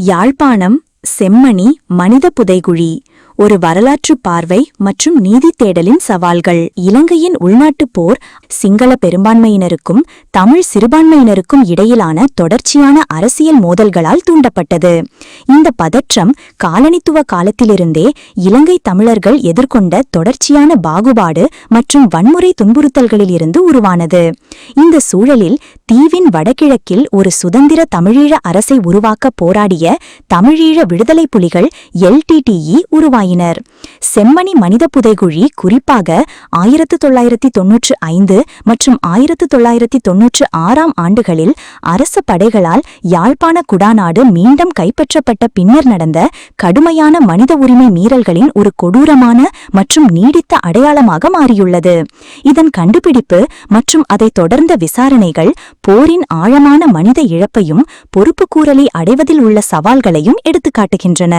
யாழ்ப்பாணம் செம்மணி மனித புதைகுழி. ஒரு வரலாற்று பார்வை மற்றும் நீதி தேடலின் சவால்கள். இலங்கையின் உள்நாட்டுப் போர் சிங்கள பெரும்பான்மையினருக்கும் தமிழ் சிறுபான்மையினருக்கும் இடையிலான தொடர்ச்சியான அரசியல் மோதல்களால் தூண்டப்பட்டது. இந்த பதற்றம் காலனித்துவ காலத்திலிருந்தே இலங்கை தமிழர்கள் எதிர்கொண்ட தொடர்ச்சியான பாகுபாடு மற்றும் வன்முறை துன்புறுத்தல்களிலிருந்து உருவானது. இந்த சூழலில் தீவின் வடகிழக்கில் ஒரு சுதந்திர தமிழீழ அரசை உருவாக்க போராடிய தமிழீழ விடுதலை புலிகள் எல்டிடிஇ ஆயினர். செம்மணி மனித புதைகுழி குறிப்பாக ஆயிரத்து தொள்ளாயிரத்தி தொன்னூற்று ஐந்து மற்றும் ஆயிரத்து தொள்ளாயிரத்தி தொன்னூற்று ஆறாம் ஆண்டுகளில் அரச படைகளால் யாழ்ப்பாண குடாநாடு மீண்டும் கைப்பற்றப்பட்ட பின்னர் நடந்த கடுமையான மனித உரிமை மீறல்களின் ஒரு கொடூரமான மற்றும் நீடித்த அடையாளமாக மாறியுள்ளது. இதன் கண்டுபிடிப்பு மற்றும் அதைத் தொடர்ந்த விசாரணைகள் போரின் ஆழமான மனித இழப்பையும் பொறுப்புக்கூறலை அடைவதில் உள்ள சவால்களையும் எடுத்துக்காட்டுகின்றன.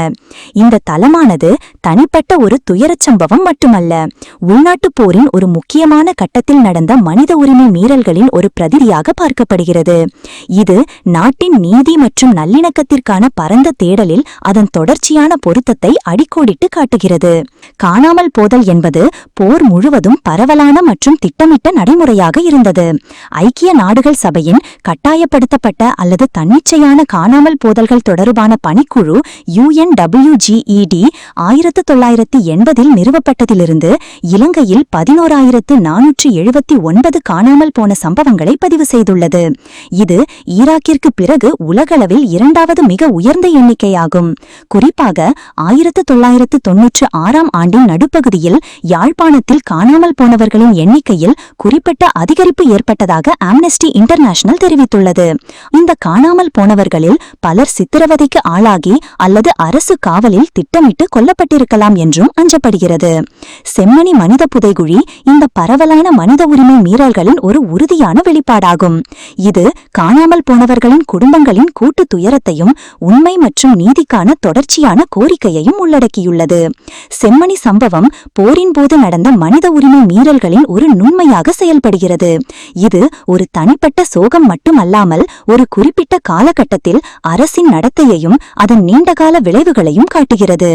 இந்த தளமானது தனிப்பட்ட ஒரு துயரச் சம்பவம் மட்டுமல்ல. உள்நாட்டுப் போரின் ஒரு முக்கியமான கட்டத்தில் நடந்த மனித உரிமை மீறல்களின் ஒரு பிரதிதியாக பார்க்கப்படுகிறது. இது நாட்டின் நீதி மற்றும் நல்லிணக்கத்திற்கான பரந்த தேடலில் அதன் தொடர்ச்சியான பொருத்தத்தை அடிக்கோடிட்டு காட்டுகிறது. காணாமல் போதல் என்பது போர் முழுவதும் பரவலான மற்றும் திட்டமிட்ட நடைமுறையாக இருந்தது. ஐக்கிய நாடுகள் சபையின் கட்டாயப்படுத்தப்பட்ட அல்லது தன்னிச்சையான காணாமல் போதல்கள் தொடர்பான பணிக்குழு யுஎன்டபிள்யூஜிஇடி ஆயிரத்தி ஆயிரத்து தொள்ளாயிரத்தி எண்பதில் நிறுவப்பட்டதிலிருந்து இலங்கையில் பதினோராயிரத்து நானூற்றி எழுபத்தி ஒன்பது காணாமல் போன சம்பவங்களை பதிவு செய்துள்ளது. இது ஈராக்கிற்கு பிறகு உலகளவில் இரண்டாவது மிக உயர்ந்த எண்ணிக்கையாகும். குறிப்பாக ஆயிரத்து தொள்ளாயிரத்து தொன்னூற்று ஆறாம் ஆண்டின் நடுப்பகுதியில் யாழ்ப்பாணத்தில் காணாமல் போனவர்களின் எண்ணிக்கையில் குறிப்பிட்ட அதிகரிப்பு ஏற்பட்டதாக ஆம்னஸ்டி இன்டர்நேஷனல் தெரிவித்துள்ளது. இந்த காணாமல் போனவர்களில் பலர் சித்திரவதைக்கு ஆளாகி அல்லது அரசு காவலில் திட்டமிட்டு இருக்கலாம் என்றும் அஞ்சப்படுகிறது. செம்மணி மனித புதைகுழி இந்த பரவலான மனித உரிமை மீறல்களின் ஒரு உறுதியான வெளிப்பாடாகும். இது காணாமல் போனவர்களின் குடும்பங்களின் கூட்டு துயரத்தையும் உண்மை மற்றும் நீதிக்கான தொடர்ச்சியான கோரிக்கையையும் உள்ளடக்கியுள்ளது. செம்மணி சம்பவம் போரின் போது நடந்த மனித உரிமை மீறல்களின் ஒரு நுண்மையாக செயல்படுகிறது. இது ஒரு தனிப்பட்ட சோகம் மட்டுமல்லாமல் ஒரு குறிப்பிட்ட காலகட்டத்தில் அரசின் நடத்தையையும் அதன் நீண்டகால விளைவுகளையும் காட்டுகிறது.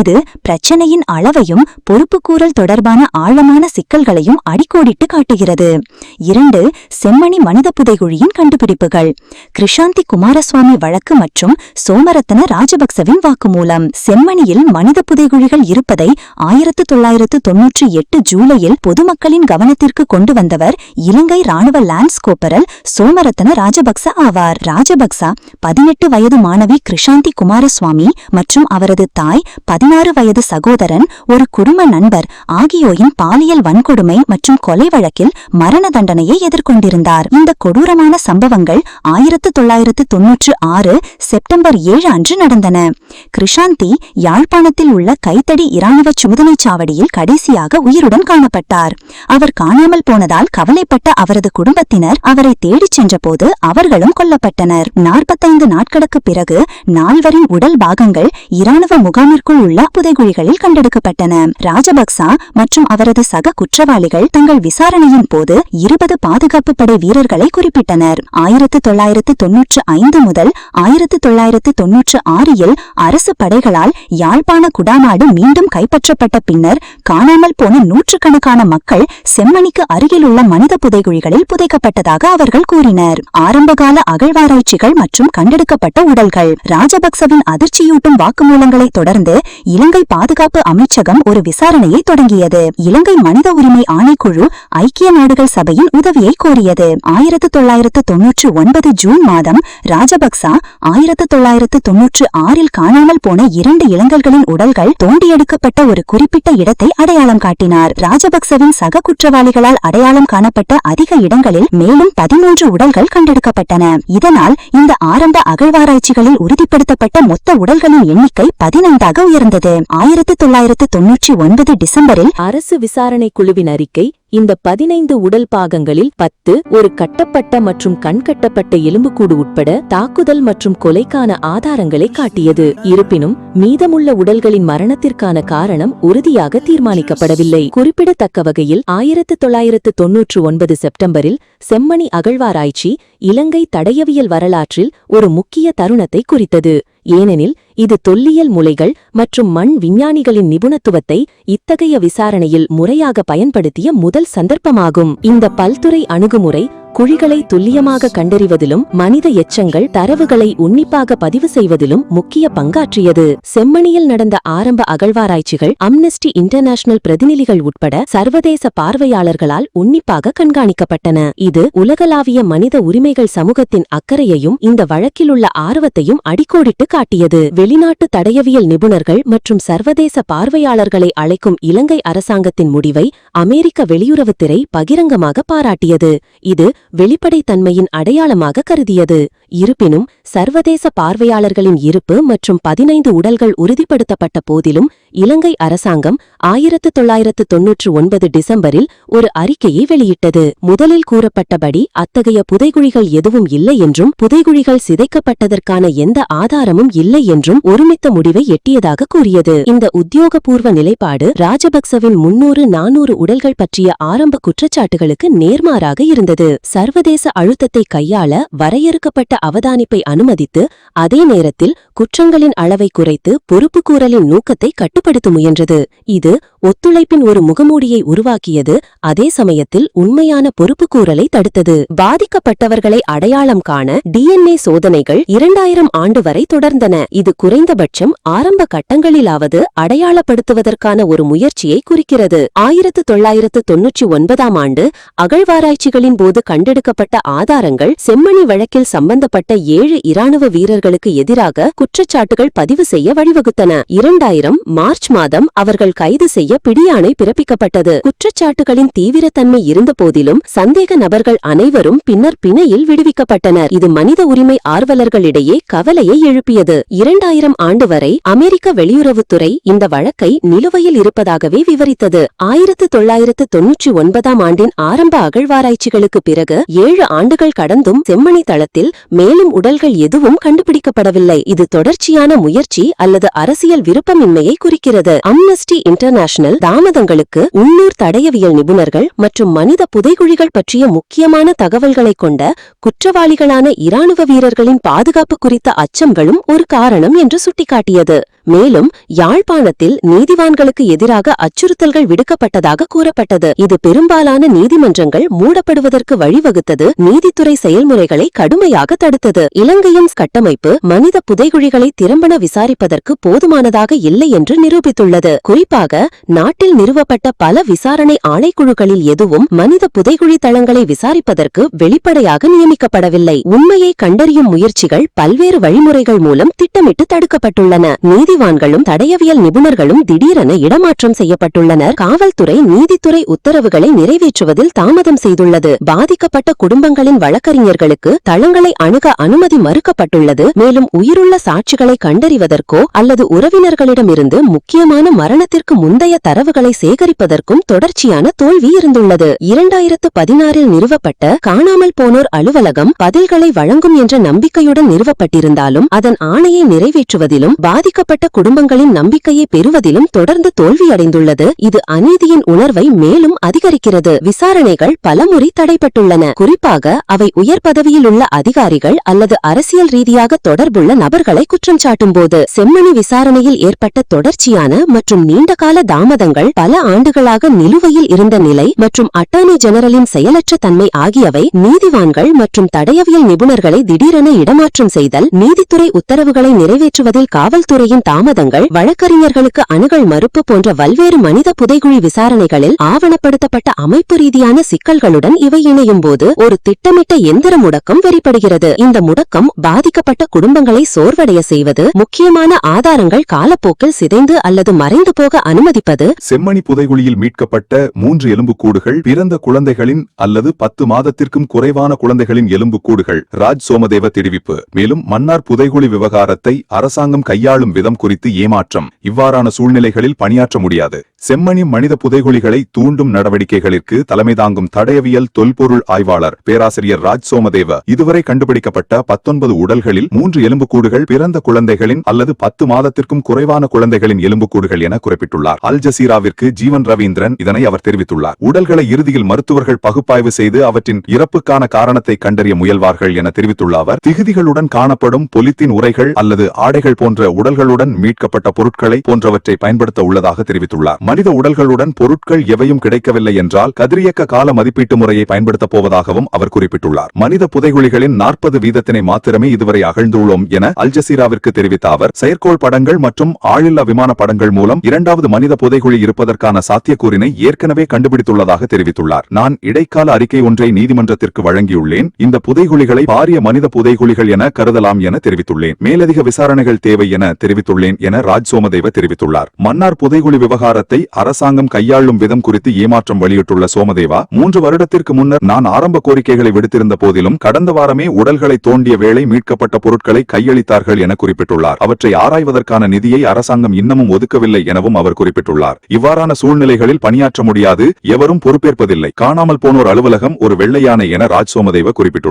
இது பிரச்சனையின் அளவையும் பொறுப்புக்கூறல் தொடர்பான ஆழமான சிக்கல்களையும் அடிக்கோடிட்டு காட்டுகிறது. இரண்டு செம்மணி மனித புதைகுழியின் கண்டுபிடிப்புகள். கிருஷாந்தி குமாரசுவாமி வழக்கு மற்றும் சோமரத்தன ராஜபக்சவின் வாக்குமூலம். செம்மணியில் மனித புதைகுழிகள் இருப்பதை ஆயிரத்து தொள்ளாயிரத்து தொன்னூற்றி எட்டு ஜூலையில் பொதுமக்களின் கவனத்திற்கு கொண்டு வந்தவர் இலங்கை ராணுவ லான்ஸ் கோப்பரல் சோமரத்தன ராஜபக்ச ஆவார். ராஜபக்சா பதினெட்டு வயது மாணவி கிருஷாந்தி குமாரசுவாமி மற்றும் அவரது தாய் பதினாறு வயது சகோதரன் ஒரு குடும்ப நண்பர் ஆகியோரின் பாலியல் வன்கொடுமை மற்றும் கொலை வழக்கில் மரண தண்டனையை எதிர்கொண்டிருந்தார். இந்த கொடூரமான சம்பவங்கள் ஆயிரத்து தொள்ளாயிரத்து தொன்னூற்று ஆறு செப்டம்பர் ஏழு அன்று நடந்தன. கிருஷாந்தி யாழ்ப்பாணத்தில் உள்ள கைத்தடி இராணுவ சுமுதனைச் சாவடியில் கடைசியாக உயிருடன் காணப்பட்டார். அவர் காணாமல் போனதால் கவலைப்பட்ட அவரது குடும்பத்தினர் அவரை தேடிச் சென்றபோது அவர்களும் கொல்லப்பட்டனர். நாற்பத்தைந்து நாட்களுக்கு பிறகு நால்வரின் உடல் பாகங்கள் இராணுவ முகாமிற்குள் உள்ள புதைகுழிகளில் கண்டெடுக்கப்பட்டன. ராஜபக்சா மற்றும் அவரது சக குற்றவாளிகள் தங்கள் விசாரணையின் போது இருபது பாதுகாப்பு படை வீரர்களை குறிப்பிட்டனர். ஆயிரத்து தொள்ளாயிரத்து தொன்னூற்று ஐந்து முதல் ஆயிரத்து தொள்ளாயிரத்து தொன்னூற்று ஆறில் அரசு படைகளால் யாழ்ப்பாண குடாநாடு மீண்டும் கைப்பற்றப்பட்ட பின்னர் காணாமல் போன நூற்றுக்கணக்கான மக்கள் செம்மணிக்கு அருகிலுள்ள மனித புதைகுழிகளில் புதைக்கப்பட்டதாக அவர்கள் கூறினர். ஆரம்பகால அகழ்வாராய்ச்சிகள் மற்றும் கண்டெடுக்கப்பட்ட உடல்கள். ராஜபக்சவின் அதிர்ச்சியூட்டும் வாக்குமூலங்களைத் தொடர்ந்து இலங்கை இலங்கை பாதுகாப்பு அமைச்சகம் ஒரு விசாரணையை தொடங்கியது. இலங்கை மனித உரிமை ஆணைக்குழு ஐக்கிய நாடுகள் சபையின் உதவியை கோரியது. ஆயிரத்து தொள்ளாயிரத்து தொன்னூற்று ஒன்பது ஜூன் மாதம் ராஜபக்சா ஆயிரத்து தொள்ளாயிரத்து தொன்னூற்று ஆறில் காணாமல் போன இரண்டு இளைஞர்களின் உடல்கள் தோண்டியெடுக்கப்பட்ட ஒரு குறிப்பிட்ட இடத்தை அடையாளம் காட்டினார். ராஜபக்சவின் சக குற்றவாளிகளால் அடையாளம் காணப்பட்ட அதிக இடங்களில் மேலும் பதிமூன்று உடல்கள் கண்டெடுக்கப்பட்டன. இதனால் இந்த ஆரம்ப அகழ்வாராய்ச்சிகளில் உறுதிப்படுத்தப்பட்ட மொத்த உடல்களின் எண்ணிக்கை பதினைந்தாக உயர்ந்தது. ஆயிரத்து தொள்ளாயிரத்து தொன்னூற்றி ஒன்பது டிசம்பரில் அரசு விசாரணை குழுவின் அறிக்கை இந்த பதினைந்து உடல் பாகங்களில் பத்து ஒரு கட்டப்பட்ட மற்றும் கண்கட்டப்பட்ட எலும்புக்கூடு உட்பட தாக்குதல் மற்றும் கொலைக்கான ஆதாரங்களை காட்டியது. இருப்பினும் மீதமுள்ள உடல்களின் மரணத்திற்கான காரணம் உறுதியாக தீர்மானிக்கப்படவில்லை. குறிப்பிடத்தக்க வகையில் ஆயிரத்து தொள்ளாயிரத்து தொன்னூற்று ஒன்பது செப்டம்பரில் செம்மணி அகழ்வாராய்ச்சி இலங்கை தடயவியல் வரலாற்றில் ஒரு முக்கிய தருணத்தை குறித்தது. ஏனெனில் இது தொல்லியல் முலைகள் மற்றும் மண் விஞ்ஞானிகளின் நிபுணத்துவத்தை இத்தகைய விசாரணையில் முறையாக பயன்படுத்திய முதல் சந்தர்ப்பமாகும். இந்த பல்துறை அணுகுமுறை குழிகளை துல்லியமாக கண்டறிவதிலும் மனித எச்சங்கள் தரவுகளை உன்னிப்பாக பதிவு செய்வதிலும் முக்கிய பங்காற்றியது. செம்மணியில் நடந்த ஆரம்ப அகழ்வாராய்ச்சிகள் அம்னஸ்டி இன்டர்நேஷனல் பிரதிநிதிகள் உட்பட சர்வதேச பார்வையாளர்களால் உன்னிப்பாக கண்காணிக்கப்பட்டன. இது உலகளாவிய மனித உரிமைகள் சமூகத்தின் அக்கறையையும் இந்த வழக்கிலுள்ள ஆர்வத்தையும் அடிக்கோடிட்டு காட்டியது. வெளிநாட்டு தடயவியல் நிபுணர்கள் மற்றும் சர்வதேச பார்வையாளர்களை அழைக்கும் இலங்கை அரசாங்கத்தின் முடிவை அமெரிக்க வெளியுறவுத்துறை பகிரங்கமாக பாராட்டியது. இது வெளிப்படைத்தன்மையின் அடையாளமாக கருதியது. இருப்பினும் சர்வதேச பார்வையாளர்களின் இருப்பு மற்றும் பதினைந்து உடல்கள் உறுதிப்படுத்தப்பட்ட போதிலும் இலங்கை அரசாங்கம் ஆயிரத்து தொள்ளாயிரத்து தொன்னூற்று ஒன்பது டிசம்பரில் ஒரு அறிக்கையை வெளியிட்டது. முதலில் கூறப்பட்டபடி அத்தகைய புதைகுழிகள் எதுவும் இல்லை என்றும் புதைகுழிகள் சிதைக்கப்பட்டதற்கான எந்த ஆதாரமும் இல்லை என்றும் ஒருமித்த முடிவை எட்டியதாக கூறியது. இந்த உத்தியோகபூர்வ நிலைப்பாடு ராஜபக்சவின் முன்னூறு நானூறு உடல்கள் பற்றிய ஆரம்ப குற்றச்சாட்டுகளுக்கு நேர்மாறாக இருந்தது. சர்வதேச அழுத்தத்தை கையாள வரையறுக்கப்பட்ட அவதானிப்பை அனுமதித்து அதே நேரத்தில் குற்றங்களின் அளவை குறைத்து பொறுப்புக்கூறலின் நோக்கத்தை கட்டுப்படுத்த முயன்றது. இது ஒத்துழைப்பின் ஒரு முகமூடியை உருவாக்கியது அதே சமயத்தில் உண்மையான பொறுப்புக்கூறலை தடுத்தது. பாதிக்கப்பட்டவர்களை அடையாளம் காண டிஎன்ஏ சோதனைகள் இரண்டாயிரம் ஆண்டு வரை தொடர்ந்தன. இது குறைந்தபட்சம் ஆரம்ப கட்டங்களிலாவது அடையாளப்படுத்துவதற்கான ஒரு முயற்சியை குறிக்கிறது. ஆயிரத்து தொள்ளாயிரத்து தொன்னூற்றி ஒன்பதாம் ஆண்டு அகழ்வாராய்ச்சிகளின் போது கண்டெடுக்கப்பட்ட ஆதாரங்கள் செம்மணி வழக்கில் சம்பந்தப்பட்ட ஏழு இராணுவ வீரர்களுக்கு எதிராக குற்றச்சாட்டுகள் பதிவு செய்ய வழிவகுத்தன. இரண்டாயிரம் மா மார்ச் மாதம் அவர்கள் கைது செய்ய பிடியாணை பிறப்பிக்கப்பட்டது. குற்றச்சாட்டுகளின் தீவிரத்தன்மை இருந்தபோதிலும் சந்தேக நபர்கள் அனைவரும் பின்னர் பிணையில் விடுவிக்கப்பட்டனர். இது மனித உரிமை ஆர்வலர்களிடையே கவலையை எழுப்பியது. இரண்டாயிரம் ஆண்டு வரை அமெரிக்க வெளியுறவுத்துறை இந்த வழக்கை நிலுவையில் இருப்பதாகவே விவரித்தது. ஆயிரத்து தொள்ளாயிரத்து தொன்னூற்றி ஒன்பதாம் ஆண்டின் ஆரம்ப அகழ்வாராய்ச்சிகளுக்கு பிறகு ஏழு ஆண்டுகள் கடந்தும் செம்மணி தளத்தில் மேலும் உடல்கள் எதுவும் கண்டுபிடிக்கப்படவில்லை. இது தொடர்ச்சியான முயற்சி அல்லது அரசியல் விருப்பமின்மையை குறிக்கிறது அம்னஸ்டி இன்டர்நேஷனல் தாமதங்களுக்கு உள்ளூர் தடயவியல் நிபுணர்கள் மற்றும் மனித புதைகுழிகள் பற்றிய முக்கியமான தகவல்களை கொண்ட குற்றவாளிகளான இராணுவ வீரர்களின் பாதுகாப்பு குறித்த அச்சங்களும் ஒரு காரணம் என்று சுட்டிக்காட்டியது. மேலும் யாழ்ப்பாணத்தில் நீதிவான்களுக்கு எதிராக அச்சுறுத்தல்கள் விடுக்கப்பட்டதாக கூறப்பட்டது. இது பெரும்பாலான நீதிமன்றங்கள் மூடப்படுவதற்கு வழிவகுத்தது. நீதித்துறை செயல்முறைகளை கடுமையாக தடுத்தது. இலங்கையின் கட்டமைப்பு மனித புதைகுழிகளை திறம்பட விசாரிப்பதற்கு போதுமானதாக இல்லை என்று நிரூபித்துள்ளது. குறிப்பாக நாட்டில் நிறுவப்பட்ட பல விசாரணை ஆணைக்குழுக்களில் எதுவும் மனித புதைகுழி தளங்களை விசாரிப்பதற்கு வெளிப்படையாக நியமிக்கப்படவில்லை. உண்மையை கண்டறியும் முயற்சிகள் பல்வேறு வழிமுறைகள் மூலம் திட்டமிட்டு தடுக்கப்பட்டுள்ளன. நீதி நீதிவான்களும் தடயவியல் நிபுணர்களும் திடீரென இடமாற்றம் செய்யப்பட்டுள்ளனர். காவல்துறை நீதித்துறை உத்தரவுகளை நிறைவேற்றுவதில் தாமதம் செய்துள்ளது. பாதிக்கப்பட்ட குடும்பங்களின் வழக்கறிஞர்களுக்கு தளங்களை அணுக அனுமதி மறுக்கப்பட்டுள்ளது. மேலும் உயிருள்ள சாட்சிகளை கண்டறிவதற்கோ அல்லது உறவினர்களிடமிருந்து முக்கியமான மரணத்திற்கு முந்தைய தரவுகளை சேகரிப்பதற்கும் தொடர்ச்சியான தோல்வி இருந்துள்ளது. இரண்டாயிரத்து பதினாறில் நிறுவப்பட்ட காணாமல் போனோர் அலுவலகம் பதில்களை வழங்கும் என்ற நம்பிக்கையுடன் நிறுவப்பட்டிருந்தாலும் அதன் ஆணையை நிறைவேற்றுவதிலும் பாதிக்கப்பட்ட குடும்பங்களின் நம்பிக்கையை பெறுவதிலும் தொடர்ந்து தோல்வியடைந்துள்ளது. இது அநீதியின் உணர்வை மேலும் அதிகரிக்கிறது. விசாரணைகள் பலமுறை தடைப்பட்டுள்ளன குறிப்பாக அவை உயர் பதவியில் உள்ள அதிகாரிகள் அல்லது அரசியல் ரீதியாக தொடர்புள்ள நபர்களை குற்றம் சாட்டும்போது. செம்மணி விசாரணையில் ஏற்பட்ட தொடர்ச்சியான மற்றும் நீண்டகால தாமதங்கள் பல ஆண்டுகளாக நிலுவையில் இருந்த நிலை மற்றும் அட்டார்னி ஜெனரலின் செயலற்ற தன்மை ஆகியவை நீதிவான்கள் மற்றும் தடயவியல் நிபுணர்களை திடீரென இடமாற்றம் செய்தல் நீதித்துறை உத்தரவுகளை நிறைவேற்றுவதில் காவல்துறையின் தாமதங்கள் வழக்கறிஞர்களுக்கு அணுகல் மறுப்பு போன்ற பல்வேறு மனித புதைகுழி விசாரணைகளில் ஆவணப்படுத்தப்பட்ட அமைப்பு ரீதியான சிக்கல்களுடன் இவை இணையும் போது ஒரு திட்டமிட்ட எந்திர முடக்கம் வெளிப்படுகிறது. இந்த முடக்கம் பாதிக்கப்பட்ட குடும்பங்களை சோர்வடைய செய்வது முக்கியமான ஆதாரங்கள் காலப்போக்கில் சிதைந்து அல்லது மறைந்து போக அனுமதிப்பது செம்மணி புதைகுழியில் மீட்கப்பட்ட மூன்று எலும்புக்கூடுகள் பிறந்த குழந்தைகளின் அல்லது பத்து மாதத்திற்கும் குறைவான குழந்தைகளின் எலும்புக்கூடுகள் ராஜ் சோமதேவ தெரிவிப்பு. மேலும் மன்னார் புதைகுழி விவகாரத்தை அரசாங்கம் கையாளும் விதம் குறித்து ஏமாற்றம். இவ்வாறான சூழ்நிலைகளில் பணியாற்ற முடியாது. செம்மணி மனித புதைகுழிகளை தூண்டும் நடவடிக்கைகளிற்கு தலைமை தாங்கும் தடயவியல் தொல்பொருள் ஆய்வாளர் பேராசிரியர் ராஜ் சோமதேவ இதுவரை கண்டுபிடிக்கப்பட்ட பத்தொன்பது உடல்களில் மூன்று எலும்புக்கூடுகள் பிறந்த குழந்தைகளின் அல்லது பத்து மாதத்திற்கும் குறைவான குழந்தைகளின் எலும்புக்கூடுகள் என குறிப்பிட்டுள்ளார். அல் ஜசீராவிற்கு ஜீவன் ரவீந்திரன் இதனை அவர் தெரிவித்துள்ளார். உடல்களை இறுதியில் மருத்துவர்கள் பகுப்பாய்வு செய்து அவற்றின் இறப்புக்கான காரணத்தை கண்டறிய முயல்வார்கள் என தெரிவித்துள்ள அவர் திகுதிகளுடன் காணப்படும் பொலித்தின் உரைகள் அல்லது ஆடைகள் போன்ற உடல்களுடன் மீட்கப்பட்ட பொருட்களை போன்றவற்றை பயன்படுத்த உள்ளதாக தெரிவித்துள்ளார். மனித உடல்களுடன் பொருட்கள் எவையும் கிடைக்கவில்லை என்றால் கதிரியக்க கால மதிப்பீட்டு முறையை பயன்படுத்தப் போவதாகவும் அவர் குறிப்பிட்டுள்ளார். மனித புதைகுழிகளின் நாற்பது வீதத்தினை மாத்திரமே இதுவரை அகழ்ந்துள்ளோம் என அல்ஜசீராவிற்கு தெரிவித்த அவர் செயற்கோள் படங்கள் மற்றும் ஆளில்லா விமான படங்கள் மூலம் இரண்டாவது மனித புதைகுழி இருப்பதற்கான சாத்தியக்கூறினை ஏற்கனவே கண்டுபிடித்துள்ளதாக தெரிவித்துள்ளார். நான் இடைக்கால அறிக்கை ஒன்றை நீதிமன்றத்திற்கு வழங்கியுள்ளேன். இந்த புதைகுழிகளை பாரிய மனித புதைகுழிகள் என கருதலாம் என தெரிவித்துள்ளேன். மேலதிக விசாரணைகள் தேவை என தெரிவித்துள்ளேன் என ராஜ் சோமதேவ தெரிவித்துள்ளார். மன்னார் புதைகுழி விவகாரத்தை அரசாங்கம் கையாளும் விதம் குறித்து ஏமாற்றம் வெளியிட்டுள்ள சோமதேவா மூன்று வருடத்திற்கு முன்னர் நான் ஆரம்ப கோரிக்கைகளை விடுத்திருந்த போதிலும் கடந்த வாரமே உடல்களை தோண்டிய வேளை மீட்கப்பட்ட பொருட்களை கையளித்தார்கள் என குறிப்பிட்டுள்ளார். அவற்றை ஆராய்வதற்கான நிதியை அரசாங்கம் இன்னமும் ஒதுக்கவில்லை எனவும் அவர் குறிப்பிட்டுள்ளார். இவ்வாறான சூழ்நிலைகளில் பணியாற்ற முடியாது எவரும் பொறுப்பேற்பதில்லை. காணாமல் போனோர் அலுவலகம் ஒரு வெள்ளையானை என ராஜ் சோமதேவ குறிப்பிட்டுள்ளார்.